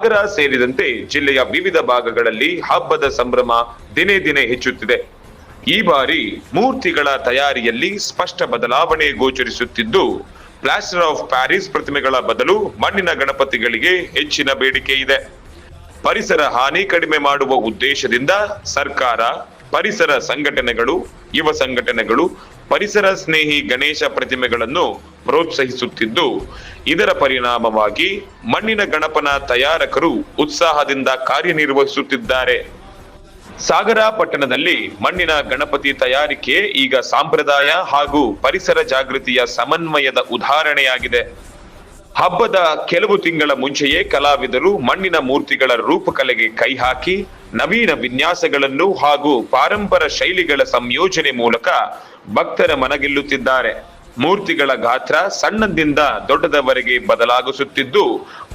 ನಗರ ಸೇರಿದಂತೆ ಜಿಲ್ಲೆಯ ವಿವಿಧ ಭಾಗಗಳಲ್ಲಿ ಹಬ್ಬದ ಸಂಭ್ರಮ ದಿನೇ ದಿನೇ ಹೆಚ್ಚುತ್ತಿದೆ. ಈ ಬಾರಿ ಮೂರ್ತಿಗಳ ತಯಾರಿಯಲ್ಲಿ ಸ್ಪಷ್ಟ ಬದಲಾವಣೆ ಗೋಚರಿಸುತ್ತಿದ್ದು ಪ್ಲಾಸ್ಟರ್ ಆಫ್ ಪ್ಯಾರಿಸ್ ಪ್ರತಿಮೆಗಳ ಬದಲು ಮಣ್ಣಿನ ಗಣಪತಿಗಳಿಗೆ ಹೆಚ್ಚಿನ ಬೇಡಿಕೆ ಇದೆ. ಪರಿಸರ ಹಾನಿ ಕಡಿಮೆ ಮಾಡುವ ಉದ್ದೇಶದಿಂದ ಸರ್ಕಾರ ಪರಿಸರ ಸಂಘಟನೆಗಳು, ಯುವ ಸಂಘಟನೆಗಳು, ಪರಿಸರ ಸ್ನೇಹಿ ಗಣೇಶ ಪ್ರತಿಮೆಗಳನ್ನು ಪ್ರೋತ್ಸಾಹಿಸುತ್ತಿದ್ದು, ಇದರ ಪರಿಣಾಮವಾಗಿ ಮಣ್ಣಿನ ಗಣಪನ ತಯಾರಕರು ಉತ್ಸಾಹದಿಂದ ಕಾರ್ಯನಿರ್ವಹಿಸುತ್ತಿದ್ದಾರೆ. ಸಾಗರ ಪಟ್ಟಣದಲ್ಲಿ ಮಣ್ಣಿನ ಗಣಪತಿ ತಯಾರಿಕೆ ಈಗ ಸಂಪ್ರದಾಯ ಹಾಗೂ ಪರಿಸರ ಜಾಗೃತಿಯ ಸಮನ್ವಯದ ಉದಾಹರಣೆಯಾಗಿದೆ. ಹಬ್ಬದ ಕೆಲವು ತಿಂಗಳ ಮುಂಚೆಯೇ ಕಲಾವಿದರು ಮಣ್ಣಿನ ಮೂರ್ತಿಗಳ ರೂಪಕಲೆಗೆ ಕೈ ಹಾಕಿ ನವೀನ ವಿನ್ಯಾಸಗಳನ್ನು ಹಾಗೂ ಪಾರಂಪರ ಶೈಲಿಗಳ ಸಂಯೋಜನೆ ಮೂಲಕ ಭಕ್ತರ ಮನಗೆಲ್ಲುತ್ತಿದ್ದಾರೆ. ಮೂರ್ತಿಗಳ ಗಾತ್ರ ಸಣ್ಣದಿಂದ ದೊಡ್ಡದವರೆಗೆ ಬದಲಾಗಿಸುತ್ತಿದ್ದು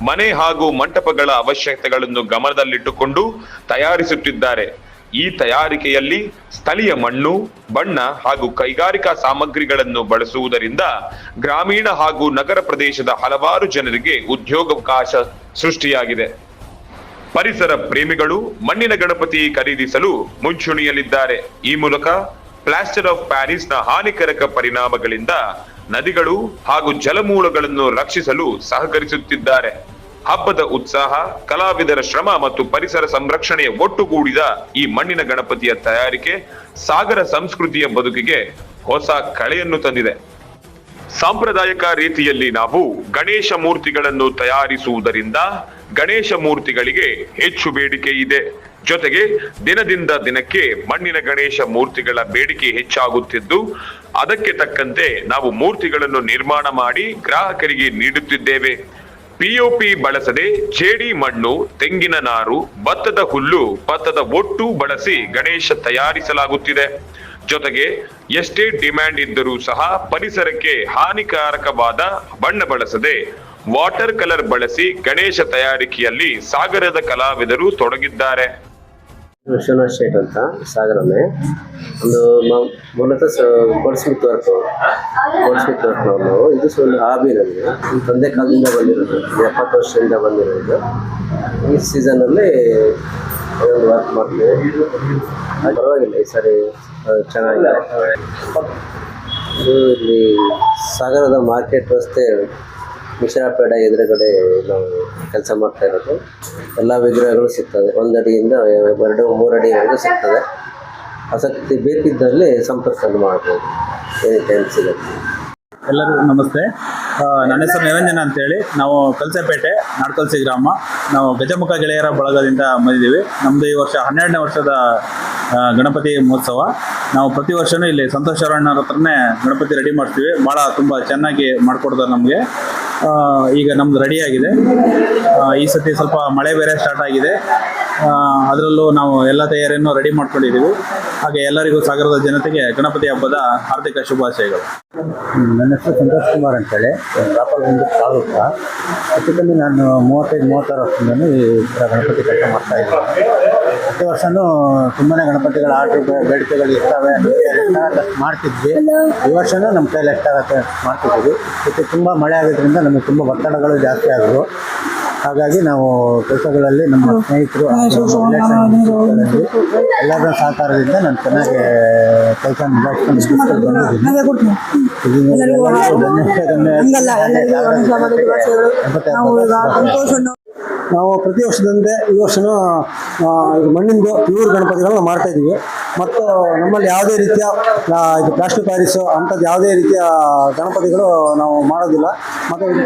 ಮನೆ ಹಾಗೂ ಮಂಟಪಗಳ ಅವಶ್ಯಕತೆಗಳನ್ನು ಗಮನದಲ್ಲಿಟ್ಟುಕೊಂಡು ತಯಾರಿಸುತ್ತಿದ್ದಾರೆ. ಈ ತಯಾರಿಕೆಯಲ್ಲಿ ಸ್ಥಳೀಯ ಮಣ್ಣು, ಬಣ್ಣ ಹಾಗೂ ಕೈಗಾರಿಕಾ ಸಾಮಗ್ರಿಗಳನ್ನು ಬಳಸುವುದರಿಂದ ಗ್ರಾಮೀಣ ಹಾಗೂ ನಗರ ಪ್ರದೇಶದ ಹಲವಾರು ಜನರಿಗೆ ಉದ್ಯೋಗಾವಕಾಶ ಸೃಷ್ಟಿಯಾಗಿದೆ. ಪರಿಸರ ಪ್ರೇಮಿಗಳು ಮಣ್ಣಿನ ಗಣಪತಿ ಖರೀದಿಸಲು ಮುಂಚೂಣಿಯಲ್ಲಿದ್ದಾರೆ. ಈ ಮೂಲಕ ಪ್ಲಾಸ್ಟರ್ ಆಫ್ ಪ್ಯಾರಿಸ್ನ ಹಾನಿಕಾರಕ ಪರಿಣಾಮಗಳಿಂದ ನದಿಗಳು ಹಾಗೂ ಜಲಮೂಲಗಳನ್ನು ರಕ್ಷಿಸಲು ಸಹಕರಿಸುತ್ತಿದ್ದಾರೆ. ಹಬ್ಬದ ಉತ್ಸಾಹ, ಕಲಾವಿದರ ಶ್ರಮ ಮತ್ತು ಪರಿಸರ ಸಂರಕ್ಷಣೆಯ ಒಟ್ಟುಗೂಡಿದ ಈ ಮಣ್ಣಿನ ಗಣಪತಿಯ ತಯಾರಿಕೆ, ಸಾಗರ ಸಂಸ್ಕೃತಿಯ ಬದುಕಿಗೆ ಹೊಸ ಕಳೆಯನ್ನು ತಂದಿದೆ. ಸಾಂಪ್ರದಾಯಿಕ ರೀತಿಯಲ್ಲಿ ನಾವು ಗಣೇಶ ಮೂರ್ತಿಗಳನ್ನು ತಯಾರಿಸುವುದರಿಂದ ಗಣೇಶ ಮೂರ್ತಿಗಳಿಗೆ ಹೆಚ್ಚು ಬೇಡಿಕೆ ಇದೆ. ಜೊತೆಗೆ ದಿನದಿಂದ ದಿನಕ್ಕೆ ಮಣ್ಣಿನ ಗಣೇಶ ಮೂರ್ತಿಗಳ ಬೇಡಿಕೆ ಹೆಚ್ಚಾಗುತ್ತಿದ್ದು, ಅದಕ್ಕೆ ತಕ್ಕಂತೆ ನಾವು ಮೂರ್ತಿಗಳನ್ನು ನಿರ್ಮಾಣ ಮಾಡಿ ಗ್ರಾಹಕರಿಗೆ ನೀಡುತ್ತಿದ್ದೇವೆ. ಪಿಒಪಿ ಬಳಸದೆ ಜೇಡಿ ಮಣ್ಣು, ತೆಂಗಿನ ನಾರು, ಭತ್ತದ ಹುಲ್ಲು, ಭತ್ತದ ಒಟ್ಟು ಬಳಸಿ ಗಣೇಶ ತಯಾರಿಸಲಾಗುತ್ತಿದೆ. ಜೊತೆಗೆ ಎಷ್ಟೇ ಡಿಮ್ಯಾಂಡ್ ಇದ್ದರೂ ಸಹ ಪರಿಸರಕ್ಕೆ ಹಾನಿಕಾರಕವಾದ ಬಣ್ಣ ಬಳಸದೆ ವಾಟರ್ ಕಲರ್ ಬಳಸಿ ಗಣೇಶ ತಯಾರಿಕೆಯಲ್ಲಿ ಸಾಗರದ ಕಲಾವಿದರು ತೊಡಗಿದ್ದಾರೆ. ಅಂತ, ಸಾಗರನೇ. ಒಂದು ಮೂಲತಃ ಸ goldsmith work goldsmith ವರ್ಕ್ನವ್ರು ನಾವು ಇದು ಸೊ ಒಂದು ಹಾಬಿ ನನಗೆ ತಂದೆ ಕಾಲದಿಂದ ಬಂದಿರೋದು. ಎಪ್ಪತ್ತು ವರ್ಷದಿಂದ ಬಂದಿರೋದು. ಈ ಸೀಸನಲ್ಲಿ ಒಂದು ವರ್ಕ್ ಮಾಡ್ತೀವಿ. ಪರವಾಗಿಲ್ಲ, ಈ ಸರಿ ಚೆನ್ನಾಗಿದೆ. ಇದು ಇಲ್ಲಿ ಸಾಗರದ ಮಾರ್ಕೆಟ್ ರಸ್ತೆ ಮಿಶ್ರಾಪೇಡ ಎದುರುಗಡೆ ನಾವು ಕೆಲಸ ಮಾಡ್ತಾ ಇರೋದು. ಎಲ್ಲ ವಿಗ್ರಹಗಳು ಸಿಗ್ತದೆ. ಒಂದಡಿಯಿಂದ ಎರಡು ಮೂರು ಅಡಿವರೆಗೂ ಸಿಗ್ತದೆ. ಆಸಕ್ತಿ ಬೇಕಿದ್ದಲ್ಲಿ ಸಂಪರ್ಕ ಮಾಡಬಹುದು ಎಲ್ಲರಿಗೂ ನಮಸ್ತೆ. ನನ್ನ ಹೆಸರು ನಿರಂಜನ ಅಂತೇಳಿ. ನಾವು ಕಲ್ಸೆಪೇಟೆ, ನಾಡ್ಕಲ್ಸಿ ಗ್ರಾಮ. ನಾವು ಗಜಮುಖ ಗೆಳೆಯರ ಬಳಗದಿಂದ ಬಂದಿದ್ದೀವಿ. ನಮ್ಮದು ಈ ವರ್ಷ ಹನ್ನೆರಡನೇ ವರ್ಷದ ಗಣಪತಿ ಮಹೋತ್ಸವ. ನಾವು ಪ್ರತಿ ವರ್ಷವೂ ಇಲ್ಲಿ ಸಂತೋಷ್ ಶರಣ್ಣವ್ರ ಹತ್ರನೇ ಗಣಪತಿ ರೆಡಿ ಮಾಡ್ತೀವಿ. ಭಾಳ ತುಂಬ ಚೆನ್ನಾಗಿ ಮಾಡಿಕೊಡ್ತಾರೆ ನಮಗೆ. ಈಗ ನಮ್ದು ರೆಡಿಯಾಗಿದೆ ಈ ಸತಿ ಸ್ವಲ್ಪ ಮಳೆ ಬೇರೆ ಸ್ಟಾರ್ಟ್ ಆಗಿದೆ. ಅದರಲ್ಲೂ ನಾವು ಎಲ್ಲ ತಯಾರಿಯನ್ನು ರೆಡಿ ಮಾಡ್ಕೊಂಡಿದ್ದೀವಿ. ಹಾಗೆ ಎಲ್ಲರಿಗೂ ಸಾಗರದ ಜನತೆಗೆ ಗಣಪತಿ ಹಬ್ಬದ ಹಾರ್ದಿಕ ಶುಭಾಶಯಗಳು. ನನ್ನ ಹೆಸರು ಸಂತೋಷ್ ಕುಮಾರ್ ಅಂತೇಳಿ. ಒಂದು ತಾಲೂಕು. ಅದಕ್ಕೆ ನಾನು ಮೂವತ್ತೈದು, ಮೂವತ್ತಾರು ವರ್ಷದಿಂದಲೂ ಈ ಗಣಪತಿ ಕೆಲಸ ಮಾಡ್ತಾ ಇದ್ದೀನಿ. ಪ್ರತಿ ವರ್ಷವೂ ತುಂಬಾ ಗಣಪತಿಗಳ ಆರ್ಡ್ರ್ ಬೇಡಿಕೆಗಳು ಇರ್ತವೆ. ಮಾಡ್ತಿದ್ವಿ. ಈ ವರ್ಷವೂ ನಮ್ಮ ಕೈಯಲ್ಲಿ ಎಷ್ಟಾಗತ್ತೆ ಮಾಡ್ತಿದ್ವಿ ಮತ್ತು ತುಂಬ ಮಳೆ ಆಗೋದ್ರಿಂದ ನಮಗೆ ತುಂಬ ಒತ್ತಡಗಳು ಜಾಸ್ತಿ ಆದವು. ಹಾಗಾಗಿ ನಾವು ಕೆಲಸಗಳಲ್ಲಿ ನಮ್ಮ ಸ್ನೇಹಿತರು ಎಲ್ಲರ ಸಹಕಾರದಿಂದ ನಾನು ಚೆನ್ನಾಗಿ ಕೆಲಸ ನಿಭಾಯಿಸ್ಕೊಂಡು ನಾವು ಪ್ರತಿ ವರ್ಷದಂತೆ ಈ ವರ್ಷನೂ ಮಣ್ಣಿಂದು ಪ್ಯೂರ್ ಗಣಪತಿಗಳನ್ನ ಮಾಡ್ತಾ ಇದ್ದೀವಿ. ಮತ್ತು ನಮ್ಮಲ್ಲಿ ಯಾವುದೇ ರೀತಿಯ ಇದು ಪ್ಲಾಸ್ಟಿಕ್ ಪ್ಯಾರಿಸು ಅಂಥದ್ದು ಯಾವುದೇ ರೀತಿಯ ಗಣಪತಿಗಳು ನಾವು ಮಾಡೋದಿಲ್ಲ. ಮತ್ತು ಇದು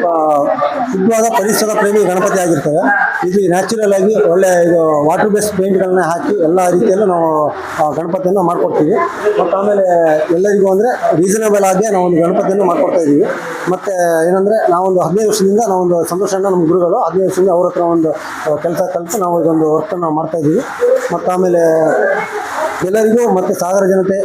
ಶುದ್ಧವಾದ ಪರಿಸರ ಪ್ರೇಮಿ ಗಣಪತಿ ಆಗಿರ್ತವೆ. ಇದು ನ್ಯಾಚುರಲ್ ಆಗಿ ಒಳ್ಳೆ, ಇದು ವಾಟರ್ ಬೇಸ್ಡ್ ಪೇಂಟ್ಗಳನ್ನ ಹಾಕಿ ಎಲ್ಲ ರೀತಿಯಲ್ಲೂ ನಾವು ಗಣಪತಿಯನ್ನು ಮಾಡ್ಕೊಡ್ತೀವಿ. ಮತ್ತು ಆಮೇಲೆ ಎಲ್ಲರಿಗೂ ಅಂದರೆ ರೀಸನಬಲ್ ಆಗಿ ನಾವು ಒಂದು ಗಣಪತಿಯನ್ನು ಮಾಡ್ಕೊಡ್ತಾ ಇದ್ದೀವಿ. ಮತ್ತು ಏನಂದರೆ ನಾವೊಂದು ಹದಿನೈದು ವರ್ಷದಿಂದ ನಾವೊಂದು ಸಂತೋಷ ನಮ್ಮ ಗುರುಗಳು. ಹದಿನೈದು ವರ್ಷದಿಂದ ಅವ್ರ ಹತ್ರ ಒಂದು ಕೆಲಸ ಕಲಿತು ನಾವು ಇದೊಂದು ವರ್ಕನ್ನು ಮಾಡ್ತಾ ಇದ್ದೀವಿ. ಮತ್ತು ಆಮೇಲೆ ಎಲ್ಲರಿಗೂ ಮತ್ತು ಸಾಗರ ಜನತೆ